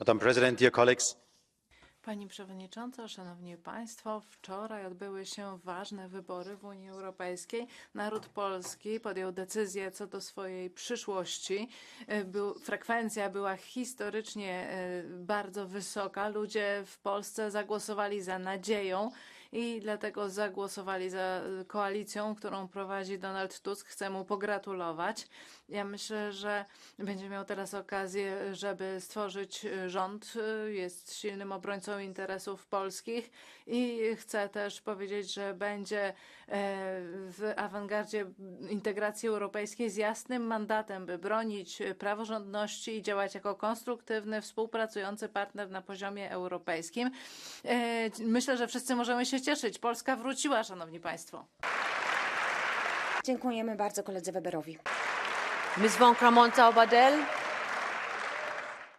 Madam President, dear colleagues, Pani Przewodnicząca, Szanowni Państwo, wczoraj odbyły się ważne wybory w Unii Europejskiej. Naród polski podjął decyzję co do swojej przyszłości. E, Był, frekwencja była historycznie e, bardzo wysoka. Ludzie w Polsce zagłosowali za nadzieją i dlatego zagłosowali za koalicją, którą prowadzi Donald Tusk. Chcę mu pogratulować. Ja myślę, że będzie miał teraz okazję, żeby stworzyć rząd. Jest silnym obrońcą interesów polskich i chcę też powiedzieć, że będzie e, w awangardzie integracji europejskiej z jasnym mandatem, by bronić praworządności i działać jako konstruktywny, współpracujący partner na poziomie europejskim. E, Myślę, że wszyscy możemy się cieszyć. Polska wróciła, szanowni państwo. Dziękujemy bardzo koledze Weberowi. Ms. von Kramon Taubadell.